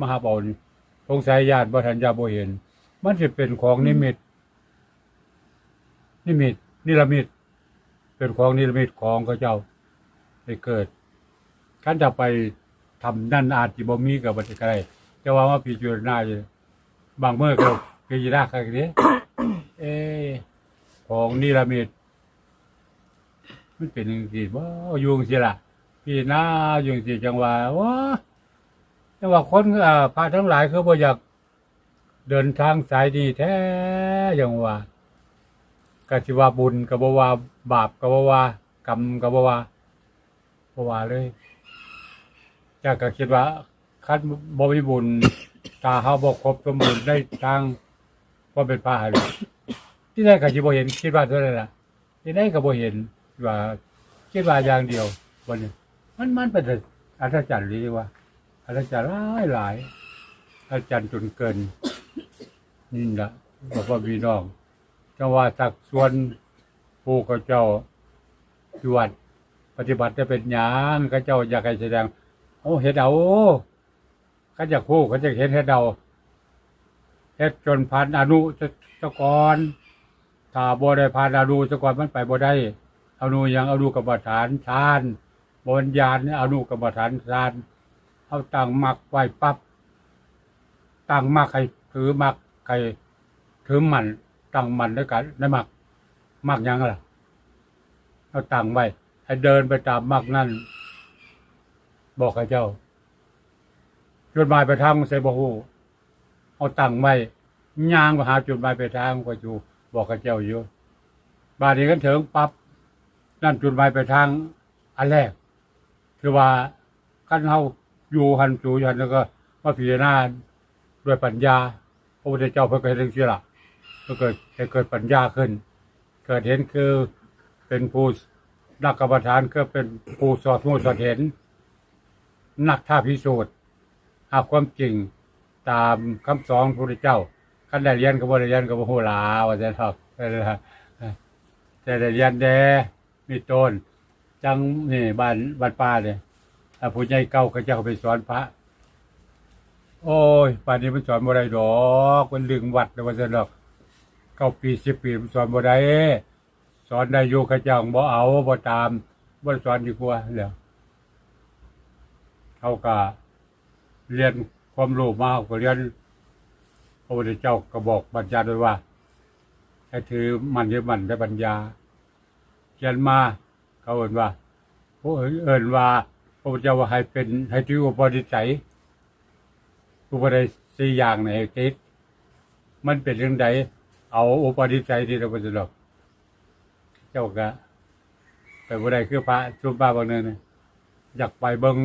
มหาเบานี่สงสัยญาติบ่ทันจะบ่เห็น มันสิเป็นของนิมิต นิมิต นิรมิต เป็นของนิรมิตของเขาเจ้าได้เกิดคันจะไปทำนั่นอาจสิบ่มีก็บ่ได้แต่ว่ามาพิจารณาอยู่บางเมื่อก็พิจารณาครั้งนี้เอของนิรมิตมันเป็นจังซี่บ่ยู่จังซี่ล่ะพี่นาอยู่จังซี่จังว่าว้า แต่ว่าคนอ่อพระทั้งหลายคือบ่อยากเดินทางสายนี้แท้จังว่าก็สิว่าบุญก็บ่ว่าบาปก็บ่ว่ากรรมก็บ่ว่าบว่าเลยจากก็คิดว่าคันบ่มีบุญถ้าเฮาบ่ครบสมบูรณ์ในทางความเป็นพระอรหันต์ที่ได้ก็สิบ่เห็นคิดว่าเท่านั้นล่ะที่ได้ก็บ่เห็นว่าคิดว่าอย่างเดียววันนี้มันมันเป็นอัศจรรย์เลยว่า อัศจรรย์หลายหลายอัศจรรย์จนเกิน นี่ละบอกว่าพี่น้องจังว่าสักส่วนผู้เขาเจ้าจวดปฏิบัติจะเป็นหยังเขาเจ้าอยากให้แสดงโอ้เฮ็ดเอาเขาจะคู่เขาจะเห็นเฮ็ดเอาเฮ็ดจนผ่านอนุจะจะก่อนถ้าบ่ได้ผ่านอนุซะก่อนมันไปบ่ได้อนุยังอนุกรรมฐานฌานบญญาณเนี่ยอนุกรรมฐานฌาน เอาตั้งมักไว้ปั๊บตั้งมักให้ถือมักใครถือมันตั้งมันด้วยกันได้มักมักยังล่ะเอาตั้งไว้ให้เดินไปตามมักนั่นบอกให้เจ้าจุดหมายไปทางใส่บ่ฮู้เอาตั้งไว้ย่างไปหาจุดหมายไปทางก็อยู่บอกกับเจ้าอยู่บาดนี้กันถึงปั๊บนั่นจุดหมายไปทางอันแรกคือว่าขั้นเฮา อยู่หันจูอยู่หันแล้วก็มาพิจารณาด้วยปัญญาพระพุทธเจ้าเพิ่งเคยเรื่องเชื่อละก็เกิดเกิดปัญญาขึ้น เกิดเห็นคือเป็นผู้นักกรรมฐานก็เป็นผู้สอดรู้สอดเห็น นักท่าพิสูจน์หาความจริงตามคำสอนพระพุทธเจ้าคันได้เรียนก็บ่ได้เรียนก็บ่ฮู้หลาว่าซั่นครับแต่ละแต่ได้เรียนแดมีต้นจังนี่บ้านบ้านป้าเนี่ย ถ้าผู้ใหญ่เก่าเขาเจ้าไปสอนพระ โอ้ยป่านนี้มันสอนบ่ได้ดอกมันลึงวัดแล้วว่าซั่นดอกเก้าปีสิบปีมันสอนบ่ได้สอนได้อยู่เขาเจ้าบ่เอาบ่ตามบ่สอนดีกว่าแล้วเขาก็เรียนความรู้มาเขาก็เรียนพระพุทธเจ้าก็บอกบัญญัติไว้ว่าให้ถือมันยึดมันได้ปัญญาเขียนมาเขาเอ่นว่าผู้เอ่นว่า พระพุทธเจ้าว่าให้เป็นให้ถืออุปนิสัยอุปนิสัยสี่อย่างในให้ติดมันเป็นเรื่องใดเอาอุปนิสัยที่เราป็นหรอกเจ้าก็ไปบ่ได้คือพระชุมบ้าบางเนินน่ะอยากไปเบิ่ง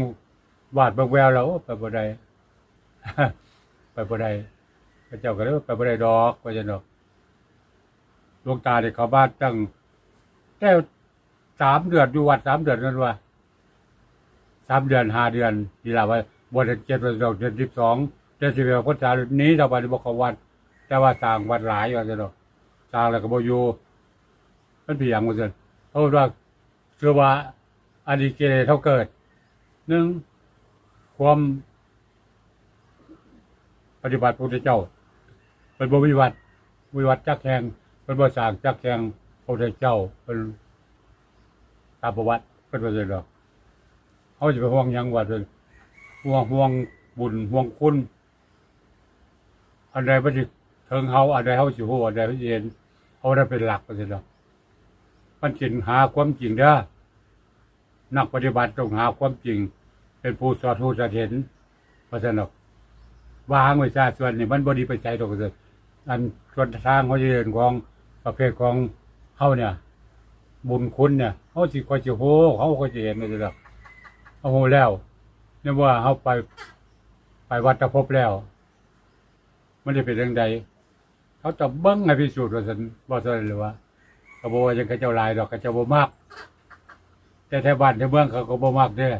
วาดเบิ่งแววแล้วไปบ่ได้ไปบ่ได้พระเจ้าก็เลยไปบ่ได้ดอกว่าจังดอกหลวงตาเนี่ยเขาบ้านตั้งแต่สามเดือนอยู่วัดสามเดือนนั่นว่า สามเดือนห้าเดือนทีละว่าบวชเจ็ดวันดอกเดือนสิบสองเดือนสิบเอ็ดพรรษาหนี้ชาวบ้านบอกเขาวัด แต่ว่าสร้างวัดหลายว่าจังดอกสร้างแล้วก็บ่อยู่มันเพียงว่าซั่นเพราะว่าคือว่าอันดีเกเรเท่าเกิดหนึ่งความปฏิบัติพระพุทธเจ้าเป็นบวิวัตวิวัตจักแห่งเป็นบริสางจักแห่งพระพุทธเจ้าเป็นตามประวัติเป็นประเด็นหรอก เขาจะไปห่วงหยังวัดเป็นห่วงห่วงบุญห่วงคุณอันใดพระจิเทิงเขาอันใดเขาสิหัวอันใดพระเย็นเขาได้เป็นหลักประเด็นหรอกมันจริงหาความจริงเด้อนักปฏิบัติต้องหาความจริง เป็นผู้สอดรู้สอดเห็นเพราะฉะนั้นหรอกวางไว้ซะส่วนนี่มันบ่ดีไปใช้ดอกเด้ออันส่วนทางเขาจะเดินของประเภทของเฮาเนี่ย บุญคุณเนี่ยเฮาสิคอยสิโหเขาก็สิเห็นว่าซั่นดอก เอาโหแล้วเนี่ว่าเฮาไป ไปวัดตะพบแล้วมันจะเป็นเรื่องใดเขาจะเบิ่งให้พิสูจน์ว่าซั่นบ่ซั่นหรือว่าเขาบอกว่าจังเขาเจ้าลายดอกเขาเจ้าบ่มักแต่แถวบ้านแถวเมืองเขาก็บ่มักเด้อ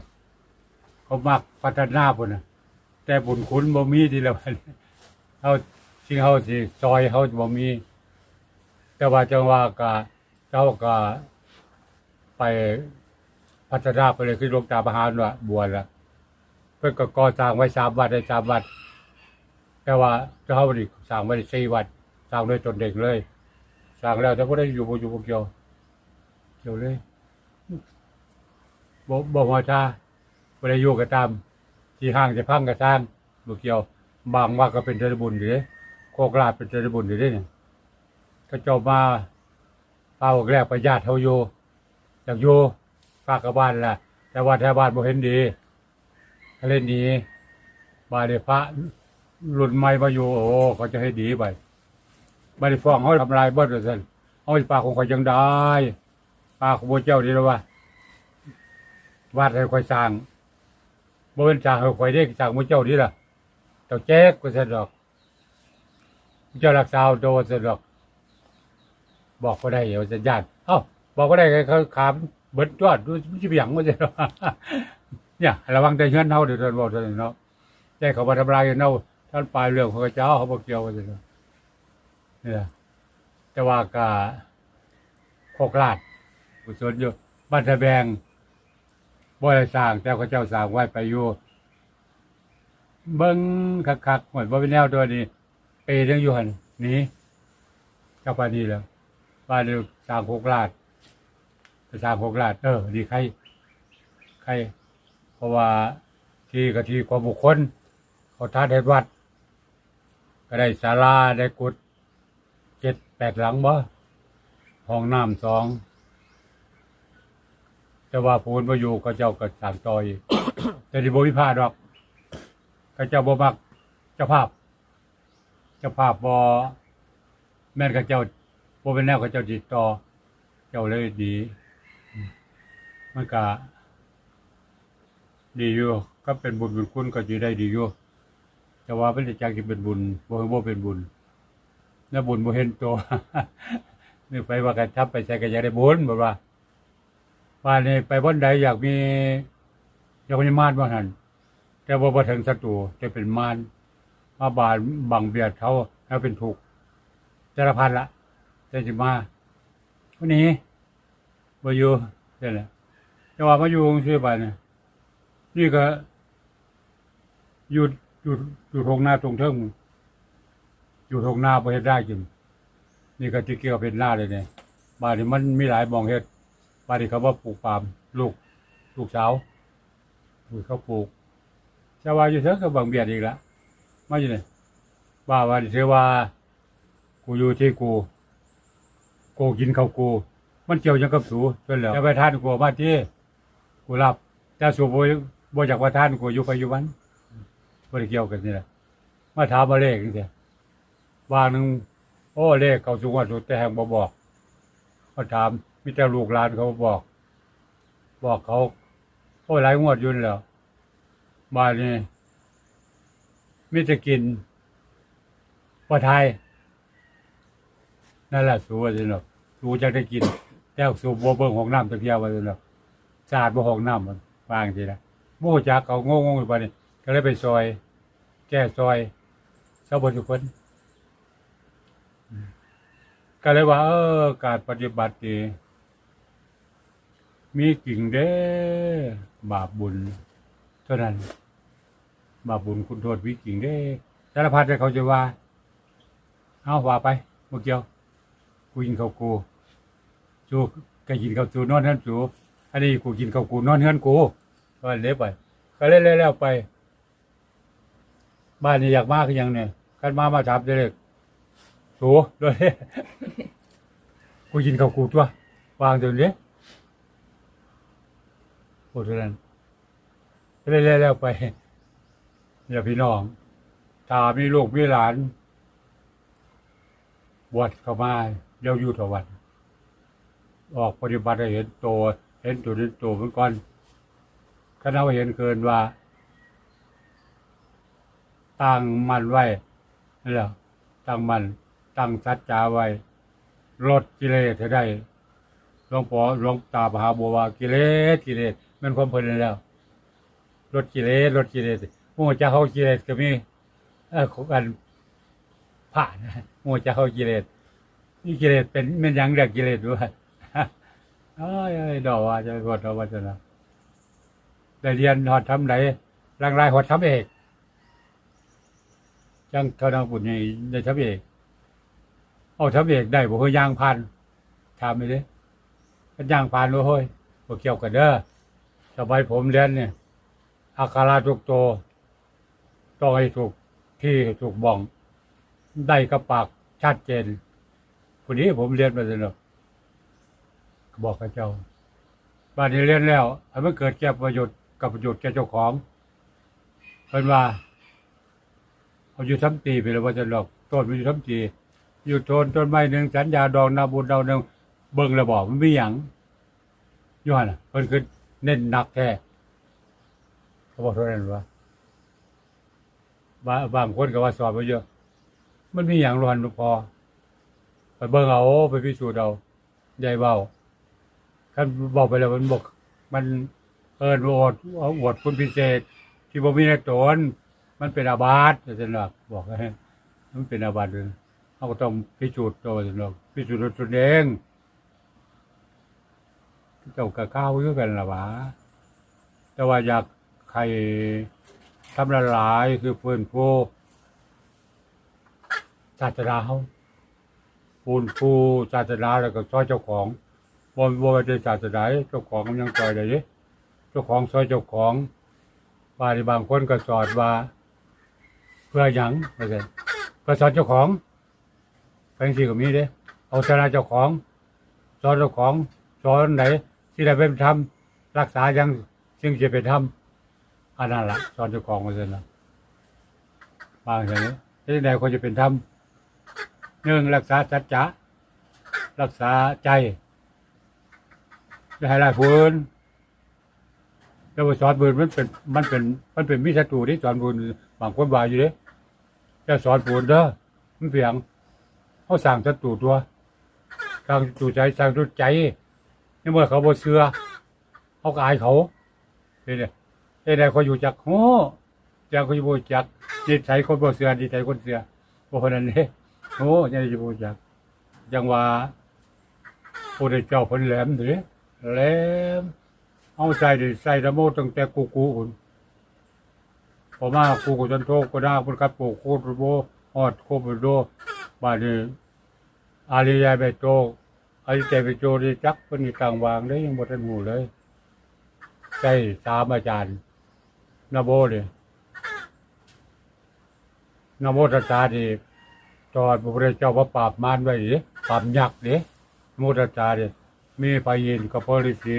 เขามักพัฒนาพุ่นนะแต่บุญคุณบ่มีทีละวันเขาที่เขาสิซอยเขาบ่มี แต่ว่าจังว่าก็เจ้าก็ไป พัฒนาไปเลยคือหลวงตาประหารว่าบวชละเพิ่นก็ก่อสร้างไว้สามวัดได้สามวัด แต่ว่าเจ้าเฮานี่สร้างไว้ได้สี่วัดสร้างด้วยตนเด็กเลยสร้างแล้วแต่บ่ได้อยู่บ่อยู่บ่เกี่ยวเกี่ยวเลยบ่บ่ว่าชาบ่ได้อยู่ก็ตาม ที่ห้างจะพังก็สร้างบ่เกี่ยว บางว่าก็เป็นเทระบุญอยู่เด้โคกลาดเป็นเทระบุญอยู่เด้เนี่ยก็เจ้ามาเป้าแรกประญาติเฮาอยู่อยากอยู่ ฝากกับบ้านล่ะแต่ว่าแถวบ้านบ่เห็นดีก็เล่นหนีบาดเดพระรุ่นใหม่มาอยู่โอ้เขาจะให้ดีไปบาดเดฟ้องเขาทำลายเบิดว่าซั่นเอาอีปากของข่อยยังได้ปากของพระเจ้าดีแล้วว่าวาดให้ข่อยสร้างบ่เป็นสร้างให้ข่อยได้สร้างพระเจ้าดีล่ะเจ้าแจ๊กก็ซั่นดอกเจ้ารักษาเอาตัวซั่นดอก บอกก็ได้เดี๋ยวจะญาติเอ้าบอกก็ได้เขาขาม เบิดยอดดูมันสิเบียงว่าจะเนี่ย ระวังใจเงินเฮาเดี๋ยวท่านบอกท่านเนาะใจเขามาทำลายเน่าท่านปลายเรื่องของเจ้าเขาบอกเกี่ยวกันเลยเนี่ยแต่ว่ากาโคกลาดกุศลอยู่บ้านทะแบงบ่ได้สร้างแต่เขาเจ้าสร้างไว้ไปอยู่เบิ้งคักๆเหมือนว่าเป็นแนวตัวนี้ปีนึงอยู่หันนี้ก็ปานี้แล้วบ้านเดียวสร้างโคกลาด ไปสร้างโคกลาดเออดีใครใคร เพราะว่าที่กะทีของบุคคล เขาท้าเด็ดวัด ก็ได้ศาลาได้กุดเจ็ดแปดหลังบ่ห้องน้ำสองแต่ว่าพูนมาอยู่ก็เจ้าก็สั่งต่ออีกแต่ที่บ่มีพาดอกก็เจ้าบ่มักเจ้าภาพ เจ้าภาพบ่แม่นกับเจ้าบ่เป็นแนวกับเจ้าติดต่อ เจ้าเลยดี มันก็ดีอยู่ก็เป็นบุญบุญคุณก็จะได้ดีอยู่แต่ว่าเป็นจากที่เป็นบุญบ่เห็นบ่เป็นบุญแล้วบุญบ่เห็นตัวนี่ไปว่ากันทับไปใช้ก็อยากได้บุญบ่ว่าว่านี่ไปบ่นใดอยากมีอยากมีมารบ่หั่นแต่ว่าบ่ถึงศัตรูจะเป็นมารมาบาดบังเบียดเขาแล้วเป็นทุกข์สารพัดละแต่สิมาวันนี้บ่อยู่นั่นแหละ แต่ว่ามาอยู่ซื่อไปเนี่ยนี่ก็อยู่อยู่อยู่ทงนาตรงเทิงอยู่ทงนาประเทศได้จริงนี่ก็ที่เกี่ยวเป็นหน้าเลยเนี่ยบ้านนี้มันมีหลายมองเฮ็ดบ้านนี้เขาว่าปลูกปาล์มลูกลูกสาวปลูกเขาปลูกชาวาอยู่เถอะก็บังเบียดอีกละมาอยู่เนี่ยว่าว่าเสว่ากูอยู่ที่กูกูกินเขากู มันเกี่ยวยังกับสูจนแล้วจะไปทานกูบ้านที่ กูรับแต่สูบบ่บ่จากว่าท่านกูอยู่ไปอยู่วันบ่ได้เกี่ยวกันนี่แหละมาถามมาเลขนี่แหละว่าหนึ่งโอ้เลขเขาสูงว่าสุดแต่แห่งบ่บอกเขาถามมีแต่ลูกหลานเขาบอก บอกเขาโอ้หลายงวดยุ่นแล้วบ้านนี้มีแต่กินบ่ทยนั่นแหละสูว่าสิเนาะสูจะได้กินแต่สูบบ่เบิ่งของน้ำตะเพียว่าสิเนาะสาดบ่ห้องน้ำมันวางทีละโม่จักเขางงงอยู่ปานนี้ก็เลยไปซอย แก้ซอยชาวบ้านทุกคนก็เลยว่าเออการปฏิบัตินี่มีกิ่งเด้บาปบุญเท่านั้น บาปบุญคุณโทษวิกิ่งเด้สารพัดที่เขาจะว่า เอาว่าไปเมื่อกี่ยวกูกินข้ากูจูก็กินเขาจูนอนนั่นจู อันนี้กูกินข้าวกูนอนเฮือนกูก็เละไป ก็เล่นแล้วไป บ้านนี้อยากมาคือหยังเนี่ยกันมามาถามเด็กสูด้วยกูกินข้าวกูตัววางตรงนี้โอ้เท่านั้นเล่นแล้วไปอย่าพี่น้องถ้ามีลูกมีหลาน บวชเข้ามาเดี๋ยวอยู่ถวันออกปฏิบัติเห็นโต เห็นตัวเห็นตัวเมือนก่อนคณะว่าเห็นเกินว่าตั้งมันไว้นั่แหละตั้งมันตั้งสัจจาไว้ลดกิเลสให้ได้หลวงพ่อหลวงตามหาบัวว่ากิเลสกิเลสมันความเพลินแล้วลดกิเลสลดกิเลสโม่จะเข้ากิเลสก็มีเออของกันผ่านโม่จะเข้ากิเลสนี่กิเลสเป็นเป็นยังเรียกกิเลสด้วย เอ้ยเอ้ยดอกว่าจะกดดอกว่าจะนะได้เรียนหอดทำไหนลางลายหัวทับเอกจังเท่านังปุ่นใหญ่ได้ทับเอกเอาทับเอกได้บ่เฮยยางพันถามไปดิกันยางพันบ่เฮ้ยบ่เกี่ยวกันเด้อสบายผมเรียนเนี่ยอาคาราทุกโตวต้องให้ถูกที่ถูกบ้อง ได้กับปากชัดเจนคนนี้ผมเรียนมาสนุก บอกกับเจ้าบ้านนี้เรียนแล้วให้มันเกิดแก่ประโยชน์กับประโยชน์แก่เจ้าของเป็นว่าเอาอยู่ทั้งตีไปแล้วว่าจะหลอกต้นมันอยู่ทั้งตีอยู่โทนต้นไม้หนึ่งสัญญาดองนาบุญดาวหนึ่งเบิ่งระบอกมันไม่หยังย้อนน่ะเพิ่นคือเน้นหนักแท้เขาบอกเท่านั้นว่าบางบางคนก็ว่าสอบมาเยอะ มันมีอย่างรอนพอ ไปเบิ่งเอาไปพิสูจน์เอาใหญ่เบา คันบอกไปแล้วมันบอก มันเอินอวดเอาอวดคุณพิเศษ ที่บ่มีในตนมันเป็นอาบัติจังหรอกบอกให้มันเป็นอาบัติเลยเราก็ต้องพิสูจน์ตัวจังหรอกพิสูจน์ด้วยตนเองเจ้ากะก้าวอยู่กันละวะแต่ว่าอยากใครทำละลายคือเพื่อนผู้ศาสนาเขาปูนผู้ศาสนาแล้วก็ช่วยเจ้าของ บ่บ่ได้ศาสนาเจ้าของมันยังซอยได้เด้เจ้าของซอยเจ้าของบางบางคนก็สอนว่า เพื่อหยังว่าซั่นเพื่อสอนเจ้าของเป็นสิก็มีเด้เอาชนะเจ้าของสอนเจ้าของสอนไหนที่ได้เป็นธรรมรักษายังซึ่งจะเป็นธรรมอันนั้นละสอนเจ้าของว่าซั่นน่ะบางอย่างนี้ที่ไหนคนจะเป็นธรรมหนึ่งรักษาสัจจะรักษาใจ จะให้หลายพื้นแล้วว่าสอนปืนมันเป็นมันเป็นมันเป็นมิสตูที่สอนปืนบางคนว่าอยู่เด้จะสอนปืนเด้อมันเพียงเขาสั่งศัตรูตัวสั่งศัตรูใจสั่งศัตรูใจนี่เมื่อเขาบ่เชื่อเขาก็อายเขาเนี่ยเอ้ยได้เขาอยู่จักโอ้จักเขาอยู่บ่จักนิสัยคนบ่เชื่อนิสัยคนเชื่อบ่คนนั้นเด้โอ้ยังจะบ่จักจังว่าพระเจ้าเพิ่นแหลมเด้ แหลมเอาใส่ดิใส่ระโมตั้งแต่กูกูอุ่นพอมากูกูจนโทกก็ได้เพิ่นกัดปลูกโคตรโบฮอดโคบโดบาดนี้อาลียาเบโตอาลีเจเบโตนี่จักเพิ่นนี่ต่างวางเด้ยังบ่ทันหูเลยใช่สามอาจารย์นโบเลยนโมตัสสะนี่ตอนพระพุทธเจ้าว่าปราบมารไว้ด้ปราบยักษ์เด้มุตตาเด มีพระยินกับพระฤาษี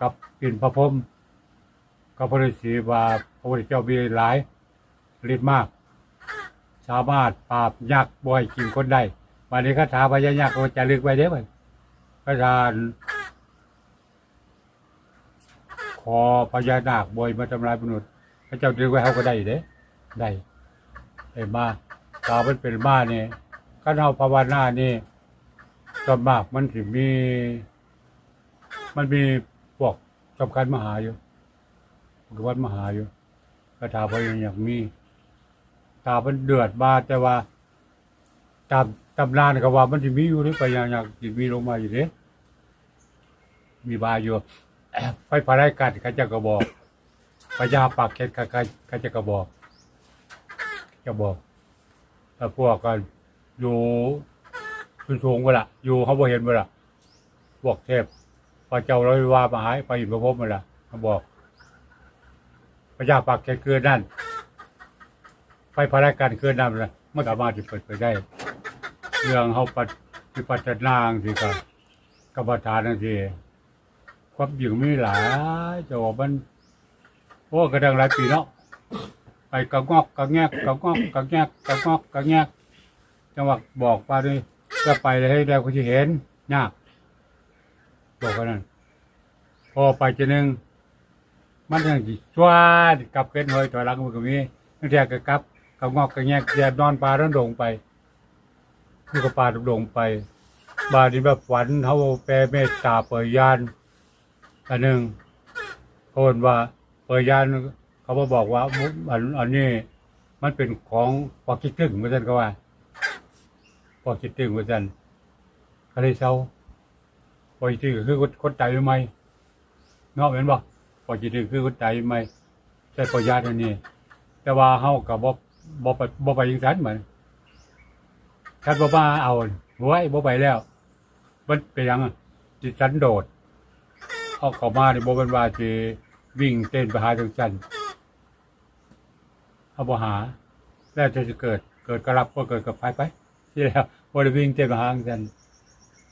กับปินพระพรหมกับพระฤาษีว่าพระพุทธเจ้ามีหลายฤทธิ์มาก สามารถปราบยักษ์บ่อยกินคนได้วันนี้คาถาพญายักษ์ก็จะลึกไว้เด้อบัดคาถาขอพญานาคบ่อยมาทำลายมนุษย์พระเจ้าดึกไว้เขาก็ได้เด้ได้ไอ้มาตามันเป็นมาเนี่ยข้าเอาภาวนานี่ส่วนมากมันถึงมี มันมีพวกสำคัญมหาอยู่วัดมหาอยู่กระถาพยังอยากมีตามันเดือดมาแต่ว่าตามตำนานก็ว่ามันจะมีอยู่หรือไปยังอยากจะมีลงมาอยู่เด้มีบาอยู่ไฟพาไรกัดเขาจะกระบอกพญาปากเข็ดเขาเขาจะกระบอกจะบอกแล้วพวกกันอยู่คุณสูงเวละอยู่เขาบ่เห็นเวละพวกเทพ พระเจ้าเราว่ามาหายไปอินพระพรหมเวละเขาบอก พระเจ้าปากแกเกินนั่นไฟพระราชการเกินนั่นนะมันสามารถจะเปิดเผยได้ เรื่องเขาปัดพิปัจนางสิครับกรรมฐานนั่นสิความหญิงมีหลายจะบอกมันโอ้กระดังหลายปีเนาะไปกระงอกกระแงกกระงอกกระแงกกระงอกกระแงกจังหวะบอกไปด้วยจะไปเลยให้แล้วก็จะเห็นยาก บอกกันนั่นพอไปจะนึง มันยังจิชวาดกลับเกินหอยถอยหลังมันก็มีตั้งแต่ก็กลับกับงอกกับแงกแยนอนปลาแล้วโด่งไปนี่ก็ปลาโด่งไป บาดนี้แบบฝันเขาแปลเมตตาเปิดยานอันหนึ่งโคนว่าเปิดยานเขาบอกว่ามุอันอันนี้มันเป็นของปอกิดตึงเหมือนกันก็ว่าพอคิดถึงว่าจันก็เลยเศร้า พอคิดถึงก็คือคนตายใหมเนาะเห็นบ่พอคิดถึงคือคนตายใหม่ใช้ประหยัดอันนี้แต่ว่าเฮาก็บ่บ่ไปบ่ไปจังซั่นเหมือนคันบ่มาเอาไว้บ่ไปแล้ว มันเป็นยังจิตสันโดษเอาเข้ามานี่บ่เป็นว่าสิวิ่งเต้นไปหาจังซั่นเอาบ่หา แล้วจะเกิดเกิดก็รับก็เกิดกับภายไปที่แล้วบ่ได้วิ่งเต้นไปหาจังซั่น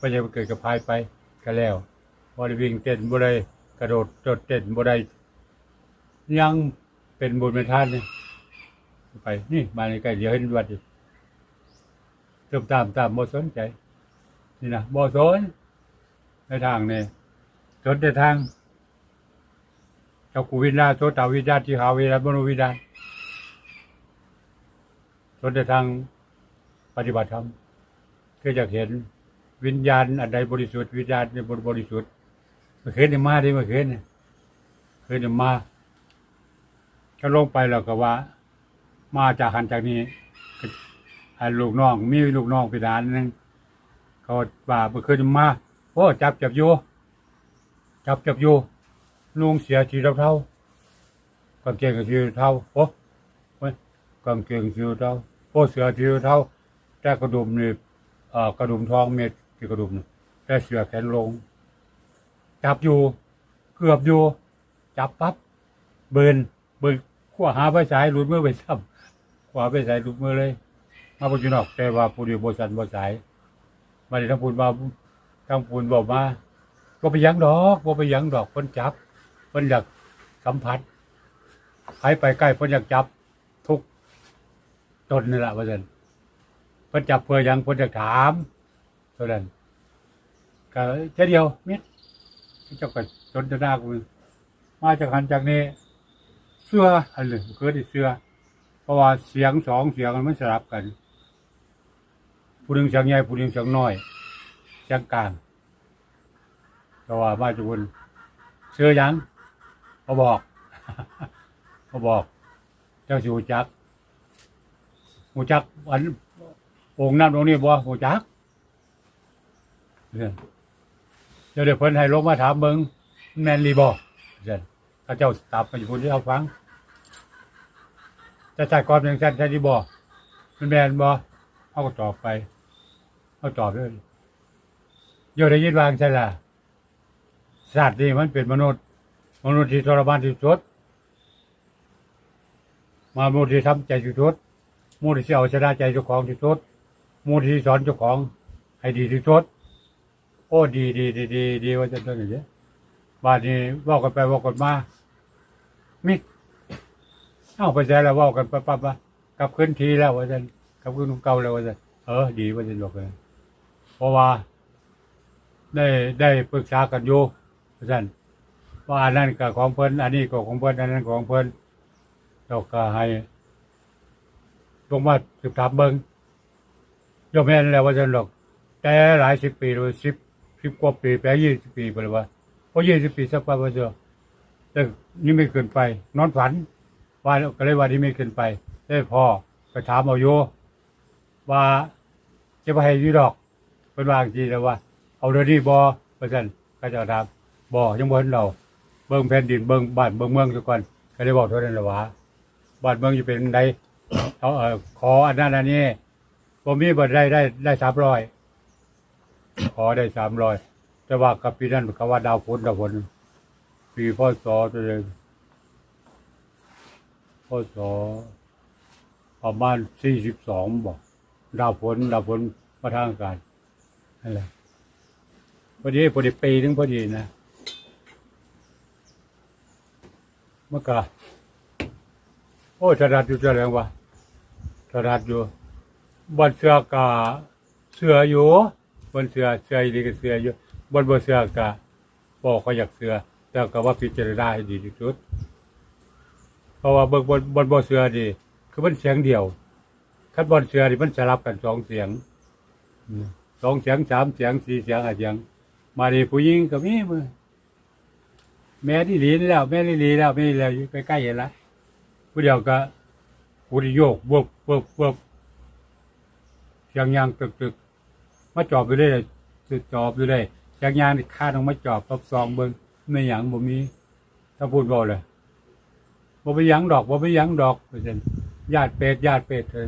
บ่จะเกิดกับภายไป ก็แล้วบ่ได้วิ่งเต้นบ่ได้กระโดดโดดเต้นบ่ได้ยังเป็นบุญเป็นทานนี่ไปนี่มาในใกล้เดี๋ยวเห็นวัดอีกเติมตามตามบ่สนใจ นี่นะบ่สนในทางนี่สนแต่ทางเจ้ากูวินาโสตาวิญญาที่หาวิญญาณมโนวิญญาณสนแต่ทางปฏิบัติธรรมคืออยากเห็น วิญญาณอันใดบริสุทธิ์วิญญาณในบริบริสุทธิ์เมื่อคืนนี่มาดิเมื่อคืนนี่คืนนี่มาก็ลงไปแล้วก็ว่า มาจากหันจากนี้ก็ให้ลูกน้องมีลูกน้องไปด่านหนึงเขาว่าเมื่อคืนมาโอ้จับจับอยู่จับจับอยู่ลุงเสียทีเท่ากางเกงก็ทีเท่าโอ้กางเกงทีเท่าโอ้เสือทีเท่าแต่กระดุมนี่กระดุมทองเม็ด ที่กระดุมแต่เสือแขนลง จับอยู่ เกือบอยู่ จับปั๊บเบินเบินขวาหาไปสายหลุดมือไปซ้ำขวาไปสายหลุดมือเลย มาปุจุนอก แต่ว่าผู้ดีโบสันโบสายมาได้ทั้งพูนมาทั้งพูนบอกมาก็ไปยังดอกบ่ไปยังดอกเพิ่นจับเพิ่นอยากสัมผัสใครไปใกล้เพิ่นอยากจับทุกตนนี่แหละว่าซั่นเพิ่นจับเพื่อยังเพิ่นอยากถาม ท่านั้นก็แค่เดียวมิดเจ้าก็สนทนากูมาจากหันจากนี้เสื้ออันหนึ่งคือที่เสื้อเพราะว่าเสียงสองเสียงมันสลับกันผู้หนึ่งเสียงใหญ่ผู้หนึ่งเสียงน้อยเสียงกลางเพราะว่ามาจุบุญเสื้อยังเขาบอกเขาบอกเจ้าชูจักหูจักอันองค์นั้นองค์นี้บ่หูจัก เนี่ยเดี๋ยวเดี๋ยวเพิ่นให้ลงมาถามเบิงแมนรีบ่เดี๋ยวเขาเจ้าตับมาอยู่คนที่เขาฟังจะจ่ายความอย่างสั้นใช่ที่บอมันแมนบอเขาก็ตอบไปเขาตอบเลยโยได้ยินวางใช่ล่ะสัตว์นี่มันเป็นมนุษย์ มนุษย์ที่ทรมานที่สุดมามนุษย์ที่ทำใจที่สุดมนุษย์ที่เอาชนะใจเจ้าของที่สุดมนุษย์ที่สอนเจ้าของให้ดีที่สุด โอ้ดีดีดีดีดีว่าจะต้องอย่างนี้บ้านนี้ว่ากันไปว่ากันมามิเอาไปใช้แล้วว่ากันปั๊บปั๊บว่ากลับขึ้นทีแล้วว่าจะกลับขึ้นของเก่าแล้วว่าจะเออ ดีว่าจะบอกเลยเพราะว่า ได้ได้ปรึกษากันอยู่ว่าท่านว่าอันนั้นก็ของเพิ่นอันนี้ก็ของเพิ่นอันนั้นของเพิ่นเราก็ให้ลงมาสืบถามเบิงโยมแม่นแล้วว่าจะหรอกแต่หลายสิบปีเลยสิบ สิบกว่าปีแปลยี่สิบปีไปเลยว่าเพราะยี่สิบปีสักพักว่าจะแต่นี่ไม่เกินไป นอนฝันว่าก็เลยว่าที่ไม่ขึ้นไปได้พอไปถามเอาโยว่าจะไปให้ยูดอกเป็นวางทีแล้วว่า เอาเรื่องนี้บอประชันก็จะถามบอยังบ่เห็นเราเบิ่งแผ่นดินเบิ่งบ้านเบิ่งเมืองทุกคนก็เลยบอกเท่านั้นละว่าบ้านเมืองจะเป็นใดเอาเออขออันนั้นอันนี้ผมมีบัตรได้ได้ได้สามร้อย ขอได้สามร้อยแต่ว่ากับปีนั้นเขาว่าดาวพุธดาวพุธปีพศตัวเองพศประมาณสี่สิบสองบอกดาวฝนดาวฝนมาทางกาศนั่นแหละพอดีพอดีปีนึงพอดีนะเมื่อกะโอ้ถนัดอยู่จะแรงวะถนัดอยู่บนเสือกะเสืออยู่ บนเสือเสืออีดีก็เสืออยู่บนบนเสือกะบอกเขาอยากเสือแต่ก็ว่าพิจารณาให้ดีที่สุด เพราะว่าเบิกบนบนบนเสือดี คือมันเสียงเดียวคัดบนเสือดีมันสลับกันสองเสียงสองเสียงสามเสียงสี่เสียงห้าเสียง มาดีผู้หญิงก็มีมือแม่ที่หลีนแล้ว แม่ที่หลีแล้วแม่ที่แล้วอยู่ใกล้เห็นละผู้เดียวก็ผู้ที่โยกบวกบวกบวกเสียงยางตึกตึก มาจอบอยู่ได้เลยจอบอยู่ได้จากยางนี่คาดลงมาจอบตบซองเบิ้งไม่หยังบ่มีถ้าพูดบ่เลยบ่ไปหยังดอกบ่ไปหยังดอกเป็นญาติเป็ดญาติเป็ดเลย